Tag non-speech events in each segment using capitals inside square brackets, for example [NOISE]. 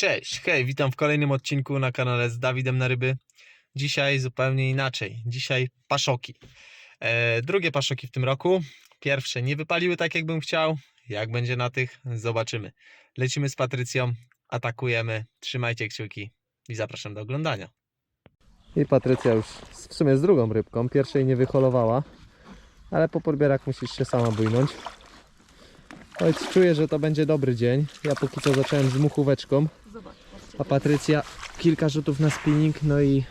Cześć, hej, witam w kolejnym odcinku na kanale z Dawidem na ryby. Dzisiaj zupełnie inaczej. Dzisiaj paszoki. E, drugie paszoki w tym roku. Pierwsze nie wypaliły tak, jak bym chciał. Jak będzie na tych, zobaczymy. Lecimy z Patrycją, atakujemy. Trzymajcie kciuki i zapraszam do oglądania. I Patrycja już w sumie z drugą rybką. Pierwszej nie wyholowała, ale po podbierak musisz się sama bujnąć. Ojc czuję, że to będzie dobry dzień. Ja póki co zacząłem z muchóweczką, a Patrycja kilka rzutów na spinning, no i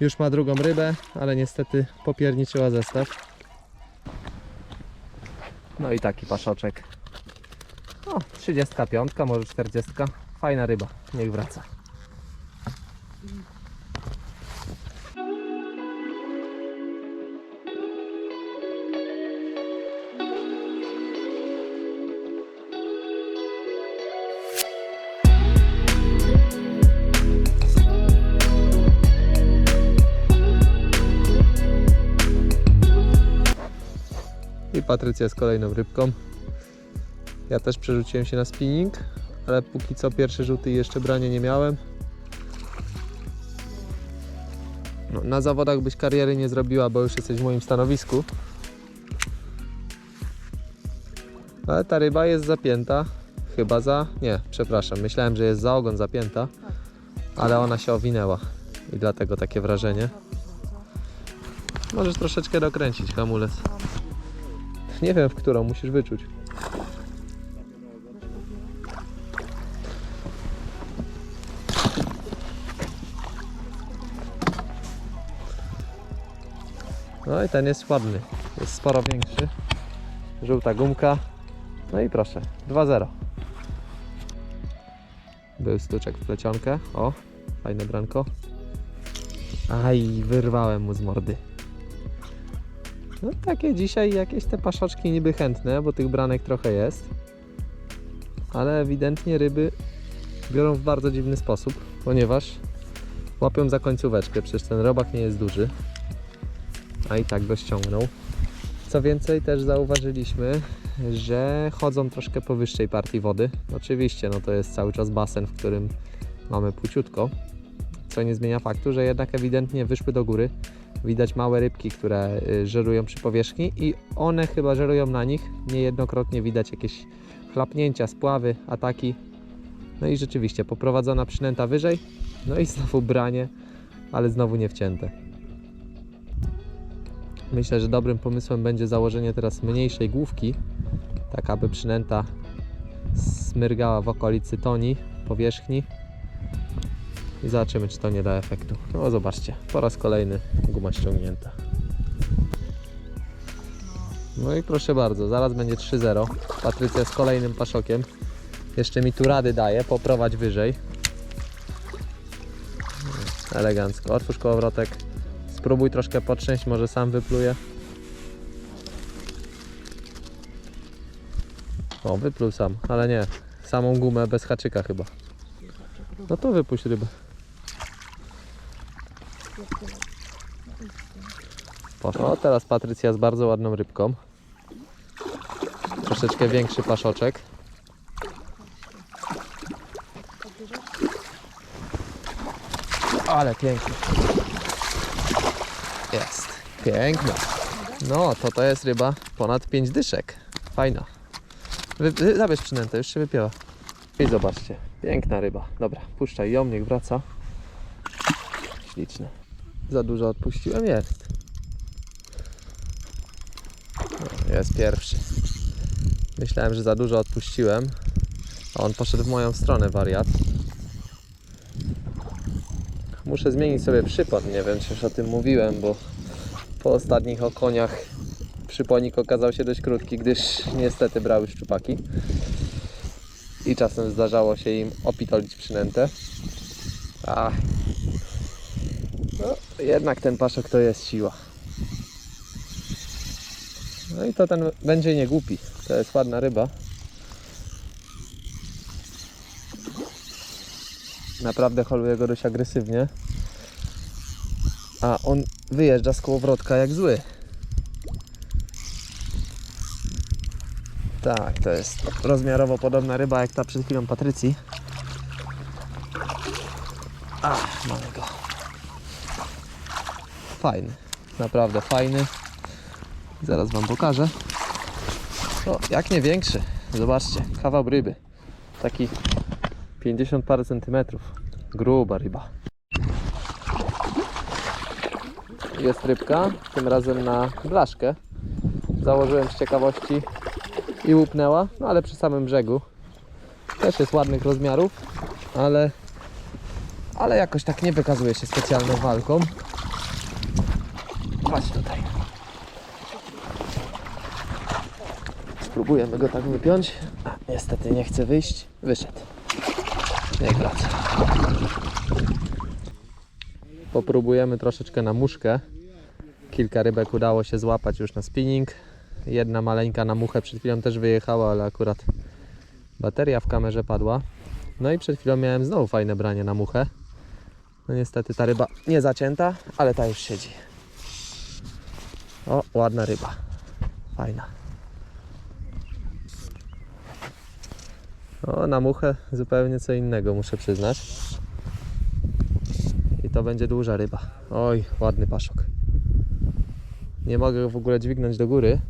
już ma drugą rybę, ale niestety popierniczyła zestaw. No i taki paszoczek. O, 35, może 40. Fajna ryba, niech wraca. Patrycja z kolejną rybką. Ja też przerzuciłem się na spinning, ale póki co pierwsze rzuty jeszcze brania nie miałem. No, na zawodach byś kariery nie zrobiła, bo już jesteś w moim stanowisku. Ale ta ryba jest zapięta. Chyba za. Nie, przepraszam. Myślałem, że jest za ogon zapięta, ale ona się owinęła i dlatego takie wrażenie. Możesz troszeczkę dokręcić hamulec. Nie wiem w którą musisz wyczuć. No i ten jest ładny. Jest sporo większy. Żółta gumka. No i proszę, 2-0. Był stuczek w plecionkę. O, fajne branko. Aj, wyrwałem mu z mordy. No takie dzisiaj jakieś te paszoczki niby chętne, bo tych branek trochę jest. Ale ewidentnie ryby biorą w bardzo dziwny sposób, ponieważ łapią za końcóweczkę, przecież ten robak nie jest duży. A i tak go ściągnął. Co więcej też zauważyliśmy, że chodzą troszkę po wyższej partii wody. Oczywiście, no to jest cały czas basen, w którym mamy płciutko, co nie zmienia faktu, że jednak ewidentnie wyszły do góry. Widać małe rybki, które y, żerują przy powierzchni i one chyba żerują na nich. Niejednokrotnie widać jakieś chlapnięcia, spławy, ataki. No i rzeczywiście poprowadzona przynęta wyżej, no i znowu branie, ale znowu nie wcięte. Myślę, że dobrym pomysłem będzie założenie teraz mniejszej główki, tak aby przynęta smyrgała w okolicy toni, powierzchni i zobaczymy, czy to nie da efektu. No zobaczcie, po raz kolejny guma ściągnięta. No i proszę bardzo, zaraz będzie 3-0. Patrycja z kolejnym paszokiem. Jeszcze mi tu rady daje, poprowadź wyżej. Elegancko. Otwórz kołowrotek. Spróbuj troszkę potrząść, może sam wypluje. O, wypluł sam, ale nie. Samą gumę bez haczyka chyba. No to wypuść rybę. Poszło. Teraz Patrycja z bardzo ładną rybką. Troszeczkę większy paszoczek. Ale piękny. Jest. Piękna. No, to to jest ryba ponad 5 dyszek. Fajna. Zabierz przynętę, już się wypięła. I zobaczcie, piękna ryba. Dobra, puszczaj ją, niech wraca. Śliczne. Za dużo odpuściłem? Jest. No, jest pierwszy. Myślałem, że za dużo odpuściłem. A on poszedł w moją stronę, wariat. Muszę zmienić sobie przypon. Nie wiem, czy już o tym mówiłem, bo po ostatnich okoniach przyponik okazał się dość krótki, gdyż niestety brały szczupaki i czasem zdarzało się im opitolić przynętę. A no, jednak ten paszok to jest siła. No i to ten będzie nie głupi. To jest ładna ryba. Naprawdę holuje go dość agresywnie. A on wyjeżdża z kołowrotka jak zły. Tak, to jest rozmiarowo podobna ryba jak ta przed chwilą Patrycji. Ach, mamy go. Fajny, naprawdę fajny. Zaraz wam pokażę. O, jak nie większy. Zobaczcie, kawał ryby. Taki 50 parę centymetrów. Gruba ryba. Jest rybka, tym razem na blaszkę. Założyłem z ciekawości i łupnęła, no ale przy samym brzegu. Też jest ładnych rozmiarów, ale, ale jakoś tak nie wykazuje się specjalną walką. Chodź tutaj. Spróbujemy go tak wypiąć. Niestety nie chce wyjść. Wyszedł. Niech wraca. Popróbujemy troszeczkę na muszkę. Kilka rybek udało się złapać już na spinning. Jedna maleńka na muchę przed chwilą też wyjechała, ale akurat bateria w kamerze padła. No i przed chwilą miałem znowu fajne branie na muchę. No niestety ta ryba nie zacięta, ale ta już siedzi. O, ładna ryba. Fajna. O, na muchę zupełnie co innego muszę przyznać. I to będzie duża ryba. Oj, ładny paszok. Nie mogę w ogóle dźwignąć do góry.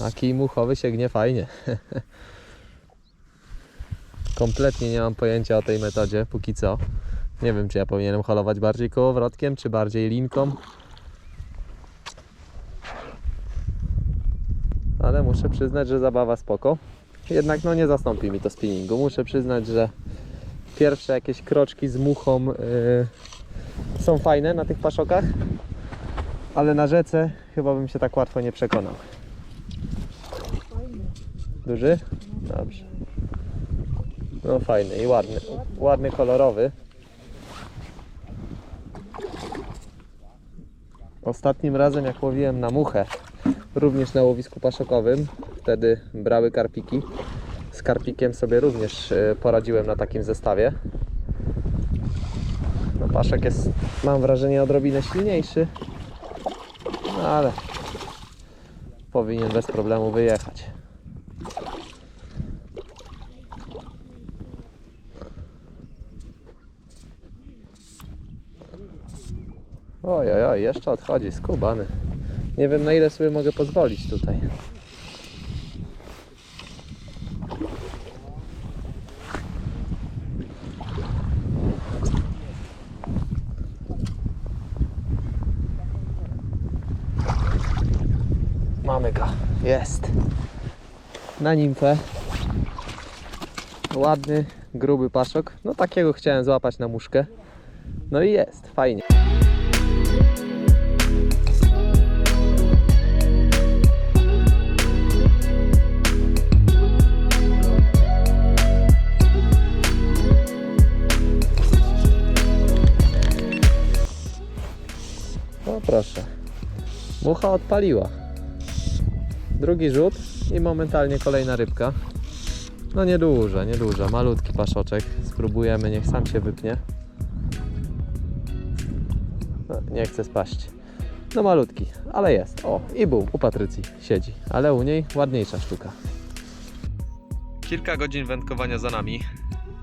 A kij muchowy sięgnie fajnie. [LAUGHS] Kompletnie nie mam pojęcia o tej metodzie, póki co. Nie wiem, czy ja powinienem holować bardziej kołowrotkiem, czy bardziej linką. Muszę przyznać, że zabawa spoko. Jednak no nie zastąpi mi to spinningu. Muszę przyznać, że pierwsze jakieś kroczki z muchą yy, są fajne na tych paszokach, ale na rzece chyba bym się tak łatwo nie przekonał. Duży? Dobrze. No fajny i ładny. Ładny, kolorowy. Ostatnim razem jak łowiłem na muchę, również na łowisku paszokowym, wtedy brały karpiki. Z karpikiem sobie również e, poradziłem na takim zestawie. No paszek jest, mam wrażenie, odrobinę silniejszy, no ale powinien bez problemu wyjechać. Oj, oj, oj, jeszcze odchodzi, skubany. Nie wiem na ile sobie mogę pozwolić tutaj. Mamy go, jest. Na nimfę. Ładny, gruby paszok. No takiego chciałem złapać na muszkę. No i jest, fajnie. Proszę. Mucha odpaliła. Drugi rzut i momentalnie kolejna rybka. No nieduża, nieduża. Malutki paszoczek. Spróbujemy, niech sam się wypnie. No, nie chce spaść. No malutki, ale jest. O, i był u Patrycji. Siedzi. Ale u niej ładniejsza sztuka. Kilka godzin wędkowania za nami.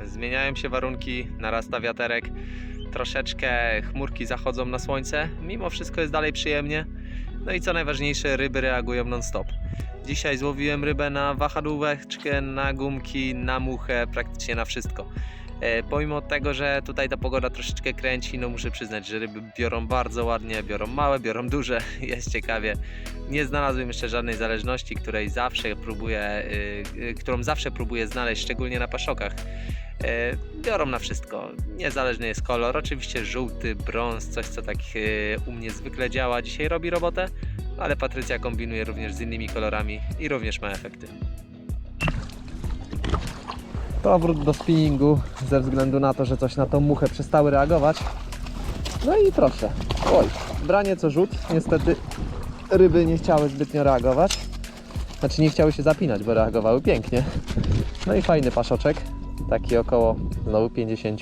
Zmieniają się warunki, narasta wiaterek, troszeczkę chmurki zachodzą na słońce. Mimo wszystko jest dalej przyjemnie. No i co najważniejsze, ryby reagują non-stop. Dzisiaj złowiłem rybę na wahadłóweczkę, na gumki, na muchę, praktycznie na wszystko. E, pomimo tego, że tutaj ta pogoda troszeczkę kręci, no muszę przyznać, że ryby biorą bardzo ładnie, biorą małe, biorą duże, [LAUGHS] jest ciekawie. Nie znalazłem jeszcze żadnej zależności, której zawsze próbuję, y, y, którą zawsze próbuję znaleźć, szczególnie na paszokach. E, biorą na wszystko. Niezależny jest kolor. Oczywiście żółty, brąz, coś co tak e, u mnie zwykle działa. Dzisiaj robi robotę, ale Patrycja kombinuje również z innymi kolorami i również ma efekty. Powrót do spinningu ze względu na to, że coś na tą muchę przestały reagować. No i proszę. Oj, branie co rzut. Niestety ryby nie chciały zbytnio reagować. Znaczy nie chciały się zapinać, bo reagowały pięknie. No i fajny paszoczek. Taki około znowu 50.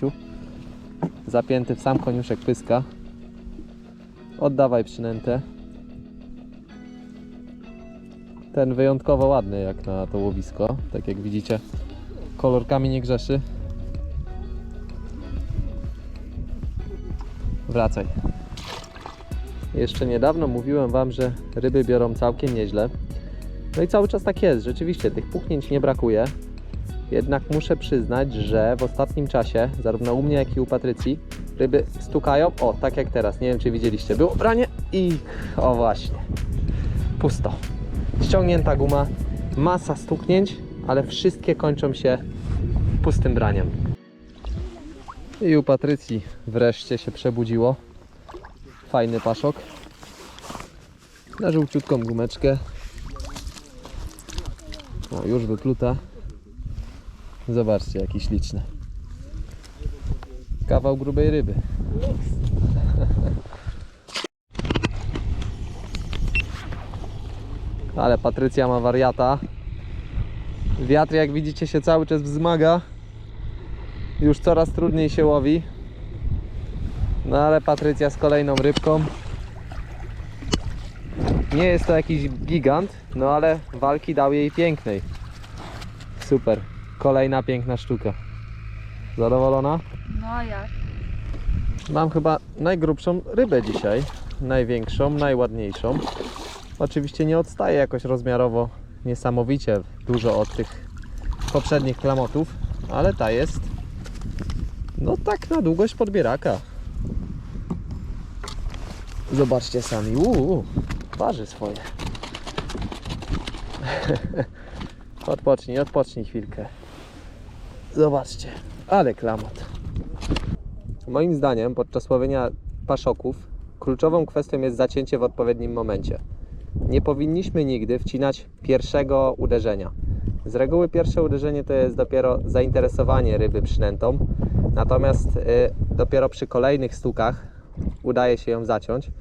Zapięty w sam koniuszek pyska. Oddawaj przynętę. Ten wyjątkowo ładny jak na to łowisko. Tak jak widzicie kolorkami nie grzeszy. Wracaj. Jeszcze niedawno mówiłem Wam, że ryby biorą całkiem nieźle. No i cały czas tak jest, rzeczywiście tych puchnięć nie brakuje. Jednak muszę przyznać, że w ostatnim czasie, zarówno u mnie, jak i u Patrycji, ryby stukają. O, tak jak teraz, nie wiem czy widzieliście. Było branie i o właśnie, pusto. Ściągnięta guma, masa stuknięć, ale wszystkie kończą się pustym braniem. I u Patrycji wreszcie się przebudziło. Fajny paszok. Na żółciutką gumeczkę. O, już wypluta. Zobaczcie, jaki śliczny. Kawał grubej ryby. [LAUGHS] Ale Patrycja ma wariata. Wiatr, jak widzicie, się cały czas wzmaga. Już coraz trudniej się łowi. No ale Patrycja z kolejną rybką. Nie jest to jakiś gigant, no ale walki dał jej pięknej. Super. Kolejna piękna sztuka. Zadowolona? No jak? Mam chyba najgrubszą rybę dzisiaj. Największą, najładniejszą. Oczywiście nie odstaje jakoś rozmiarowo niesamowicie dużo od tych poprzednich klamotów, ale ta jest no tak na długość podbieraka. Zobaczcie sami. Uuu, waży swoje. [LAUGHS] odpocznij, odpocznij chwilkę. Zobaczcie, ale klamot. Moim zdaniem podczas łowienia paszoków kluczową kwestią jest zacięcie w odpowiednim momencie. Nie powinniśmy nigdy wcinać pierwszego uderzenia. Z reguły pierwsze uderzenie to jest dopiero zainteresowanie ryby przynętą, natomiast y, dopiero przy kolejnych stukach udaje się ją zaciąć.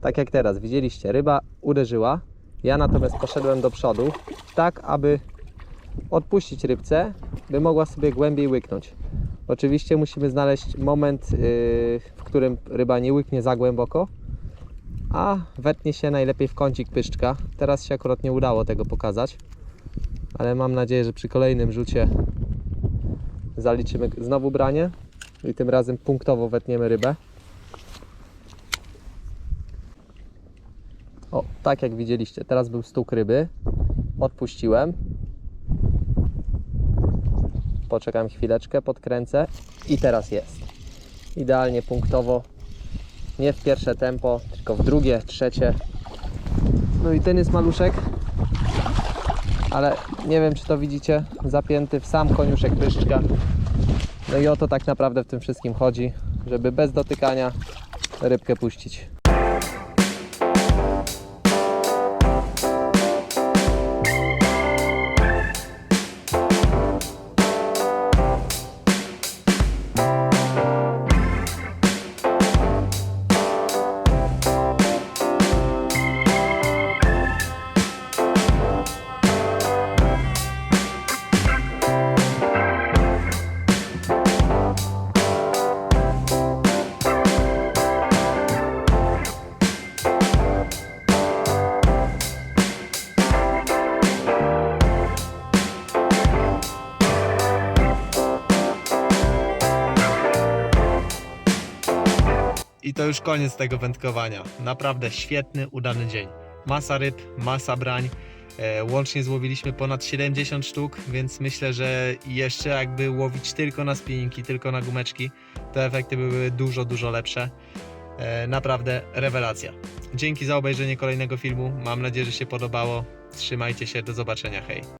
Tak jak teraz, widzieliście, ryba uderzyła, ja natomiast poszedłem do przodu, tak aby odpuścić rybce, by mogła sobie głębiej łyknąć. Oczywiście musimy znaleźć moment, yy, w którym ryba nie łyknie za głęboko, a wetnie się najlepiej w kącik pyszczka. Teraz się akurat nie udało tego pokazać, ale mam nadzieję, że przy kolejnym rzucie zaliczymy znowu branie i tym razem punktowo wetniemy rybę. O, tak jak widzieliście, teraz był stuk ryby. Odpuściłem. Poczekam chwileczkę, podkręcę i teraz jest. Idealnie punktowo. Nie w pierwsze tempo, tylko w drugie, trzecie. No i ten jest maluszek. Ale nie wiem, czy to widzicie, zapięty w sam koniuszek pyszczka. No i o to tak naprawdę w tym wszystkim chodzi, żeby bez dotykania rybkę puścić. I to już koniec tego wędkowania. Naprawdę świetny, udany dzień. Masa ryb, masa brań. E, łącznie złowiliśmy ponad 70 sztuk, więc myślę, że jeszcze jakby łowić tylko na spinningi, tylko na gumeczki, to efekty były dużo, dużo lepsze. E, naprawdę rewelacja. Dzięki za obejrzenie kolejnego filmu. Mam nadzieję, że się podobało. Trzymajcie się, do zobaczenia. Hej.